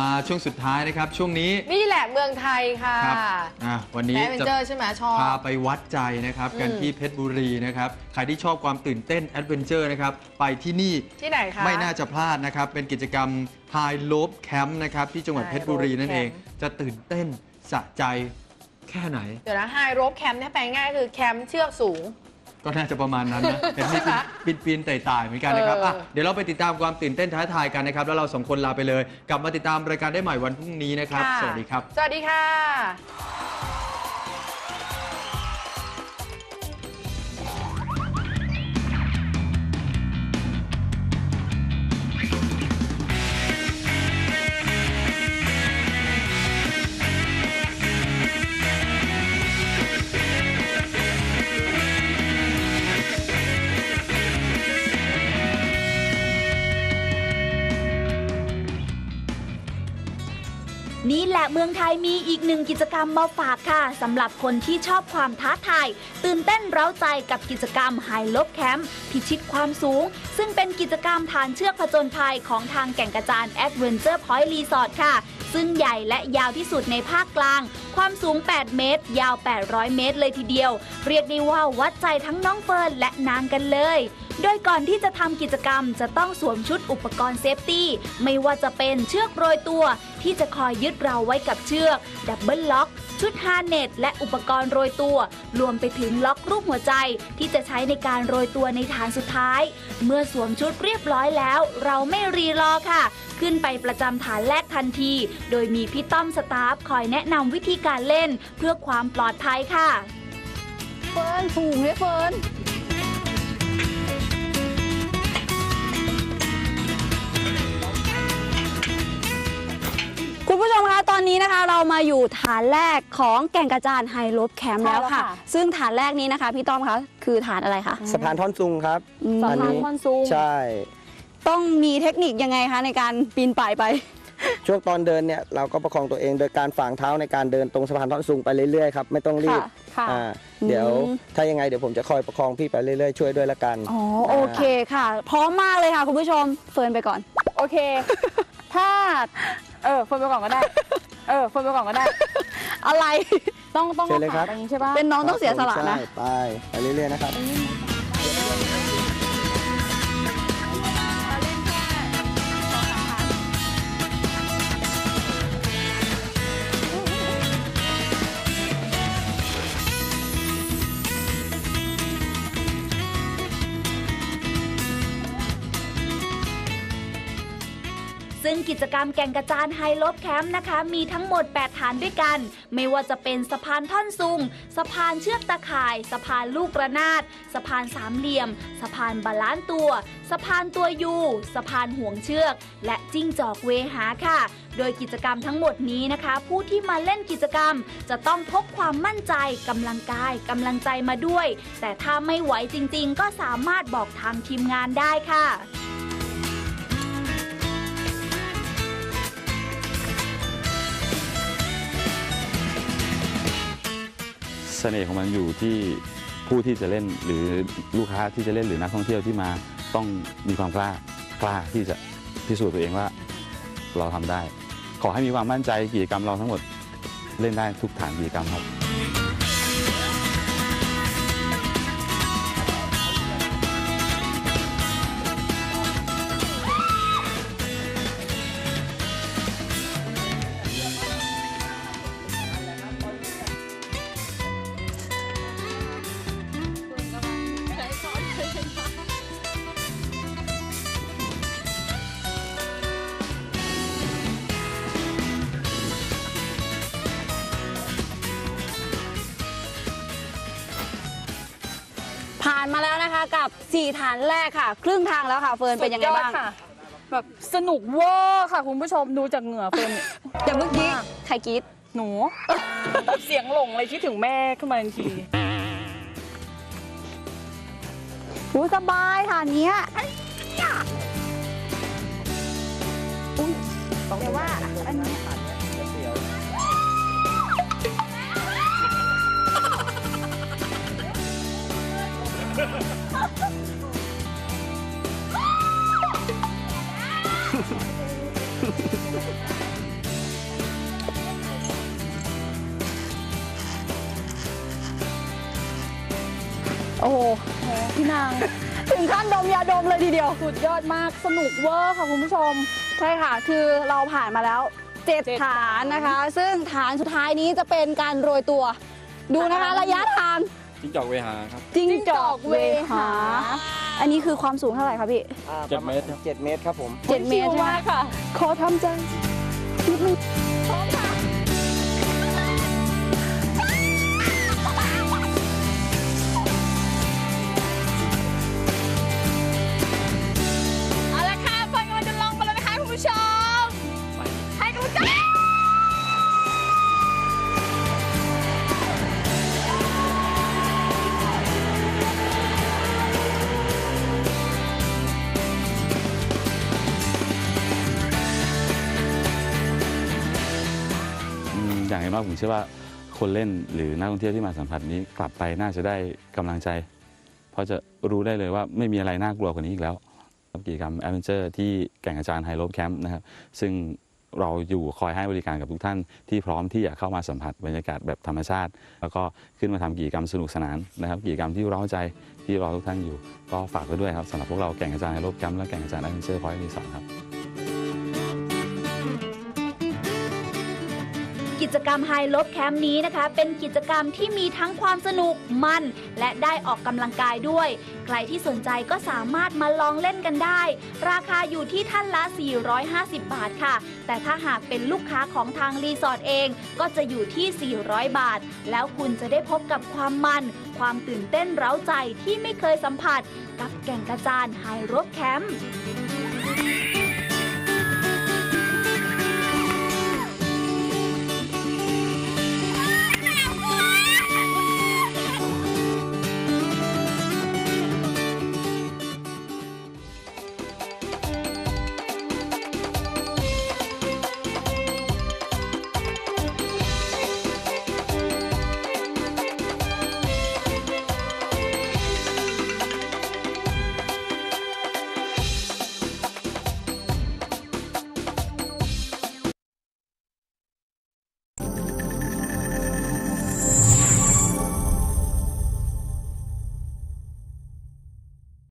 มาช่วงสุดท้ายนะครับ ช่วงนี้นี่แหละเมืองไทยค่ะครับอะวันนี้แอดเวนจะเจอร์ใช่ไหมชอบ พาไปวัดใจนะครับ กันอืมที่เพชรบุรีนะครับ ใครที่ชอบความตื่นเต้นแอดเวนเจอร์นะครับ ไปที่นี่ที่ไหนคะไม่น่าจะพลาดนะครับ เป็นกิจกรรม High l o p e Camp นะครับ ที่จังหวัด High เพชรบุรีนั่นเอง Rope Camp จะตื่นเต้นสะใจแค่ไหน เดี๋ยวนะไฮโร p แคมป์เนี่ยแปลง่ายคือแคมป์เชือกสูง ก็น่าจะประมาณนั้นนะเห็นมีปีนปีนๆไต่ๆเหมือนกันนะครับเอออะเดี๋ยวเราไปติดตามความตื่นเต้นท้าทายกันนะครับ แล้วเราสองคนลาไปเลย กลับมาติดตามรายการได้ใหม่วันพรุ่งนี้นะครับค่ะสวัสดีครับ สวัสดีค่ะ เมืองไทยมีอีกหนึ่งกิจกรรมมาฝากค่ะสำหรับคนที่ชอบความท้าทาย ตื่นเต้นเร้าใจกับกิจกรรมไฮลบแคมป์พิชิตความสูง ซึ่งเป็นกิจกรรมฐานเชือกผจญภัยของทางแก่งกระจานแอดเวนเจอร์พอยต์รีสอร์ทค่ะ ซึ่งใหญ่และยาวที่สุดในภาคกลาง ความสูง 8 เมตร ยาว 800 เมตรเลยทีเดียว เรียกได้ว่าวัดใจทั้งน้องเฟิร์นและนางกันเลย โดยก่อนที่จะทำกิจกรรมจะต้องสวมชุดอุปกรณ์เซฟตี้ ไม่ว่าจะเป็นเชือกโรยตัว ที่จะคอยยึดเราไว้กับเชือก ดับเบิลล็อก ชุดฮาร์เน็ตและอุปกรณ์โรยตัว รวมไปถึงล็อกรูปหัวใจที่จะใช้ในการโรยตัวในฐานสุดท้าย เมื่อสวมชุดเรียบร้อยแล้ว เราไม่รีรอค่ะ ขึ้นไปประจำฐานแรกทันที โดยมีพี่ต้อมสตาฟคอยแนะนำวิธีการเล่น เพื่อความปลอดภัยค่ะ เฟิร์นสูงเลยเฟิร์น อนนี้นะคะเรามาอยู่ฐานแรกของแก่งกระจานไฮลบแคมป์ใช่แล้วแล้วค่ะค่ะ ซึ่งฐานแรกนี้นะคะพี่ต้อมคะคือฐานอะไรคะสะพานท่อนซุงครับอืมสะพานนี้ท่อนซุง ใช่ ต้องมีเทคนิคยังไงคะในการปีนป่ายไป ช่วงตอนเดินเนี่ยเราก็ประคองตัวเองโดยการฝ่างเท้าในการเดินตรงสะพานท่อนซุงไปเรื่อยๆครับไม่ต้องรีบค่ะอ่าเดี๋ยวอืม ถ้ายังไงเดี๋ยวผมจะคอยประคองพี่ไปเรื่อยๆช่วยด้วยละกันอ๋อโอเคค่ะ พร้อมมากเลยค่ะ คุณผู้ชมเฟิร์นไปก่อน โอเค ถ้า เออเฟิร์นไปก่อนก็ได้ เออเฟิร์นไปก่อนก็ได้ อะไร ต้องต้องเชิญเลยครับขาอย่างนี้ใช่ปะเป็นน้องต้องเสียสละนะ ใช่ไป ไปเรื่อยๆนะครับ ซึ่งกิจกรรมแก่งกระจานไฮลบแคมป์นะคะ มีทั้งหมด 8 ฐานด้วยกัน ไม่ว่าจะเป็นสะพานท่อนซุง สะพานเชือกตะข่าย สะพานลูกระนาด สะพานสามเหลี่ยม สะพานบาลานตัว สะพานตัวยู สะพานห่วงเชือก และจิ้งจอกเวหาค่ะ โดยกิจกรรมทั้งหมดนี้นะคะ ผู้ที่มาเล่นกิจกรรม จะต้องพกความมั่นใจกำลังกายกำลังใจมาด้วย แต่ถ้าไม่ไหวจริง ๆ ก็สามารถบอกทางทีมงานได้ค่ะ เสน่ห์ของมันอยู่ที่ผู้ที่จะเล่นหรือลูกค้าที่จะเล่นหรือนักท่องเที่ยวที่มาต้องมีความกล้ากล้าที่จะพิสูจน์ตัวเองว่าเราทำได้ ขอให้มีความมั่นใจกิจกรรมเราทั้งหมดเล่นได้ทุกฐานกิจกรรมครับ มาแล้วนะคะกับ 4 ฐานแรกค่ะ ครึ่งทางแล้วค่ะเฟิร์นเป็นยังไงบ้าง สุดอดค่ะแบบสนุกเวอร์ค่ะ คุณผู้ชมดูจากเหงื่อเฟิร์นเนี่ยแต่เมื่อกี้ใครกรีดหนู เสียงหลงเลยคิดถึงแม่ขึ้นมาทันทีหูสบายฐานเนี้ยแต่ว่าอันนี้ โอ้โหพี่นาง ถึงขั้นดมยาดมเลยทีเดียว สุดยอดมากสนุกเวอร์ค่ะคุณผู้ชม ใช่ค่ะ คือเราผ่านมาแล้วเจ็ดฐานนะคะ ซึ่งฐานสุดท้ายนี้จะเป็นการโรยตัว ดูนะคะ ระยะทาง จิ้งจอกเวหาครับ จิ้งจอกเวหา อันนี้คือความสูงเท่าไหร่คะพี่อ่าเจ็ดเมตรครับ เจ็ดเมตรครับผม เจ็ดเมตรใช่ไหมมากค่ะ ขอทำใจนิดนึงเอา อย่างน้อยผมเชื่อว่าคนเล่นหรือนักท่องเที่ยวที่มาสัมผัสนี้กลับไปน่าจะได้กำลังใจ เพราะจะรู้ได้เลยว่าไม่มีอะไรน่ากลัวกว่านี้อีกแล้วครับกิจกรรมแอดเวนเจอร์ที่แก่งอาจารย์ไฮโลปแคมป์นะครับซึ่งเราอยู่คอยให้บริการกับทุกท่านที่พร้อมที่จะเข้ามาสัมผัสบรรยากาศแบบธรรมชาติ แล้วก็ขึ้นมาทำกิจกรรมสนุกสนานนะครับกิจกรรมที่เร้าใจที่รอทุกท่านอยู่ ก็ฝากไว้ด้วยครับสำหรับพวกเราแก่งอาจารย์ไฮโลปแคมป์และแก่งอาจารย์แอดเวนเจอร์พอยต์รีสอร์ทครับ กิจกรรมไฮลบแคมป์นี้นะคะ เป็นกิจกรรมที่มีทั้งความสนุกมัน และได้ออกกำลังกายด้วย ใครที่สนใจก็สามารถมาลองเล่นกันได้ ราคาอยู่ที่ท่านละ 450 บาทค่ะ แต่ถ้าหากเป็นลูกค้าของทางรีสอร์ทเองก็จะอยู่ที่ 400 บาท แล้วคุณจะได้พบกับความมัน ความตื่นเต้นเร้าใจที่ไม่เคยสัมผัส กับแก่งกระจานไฮรบแคมป์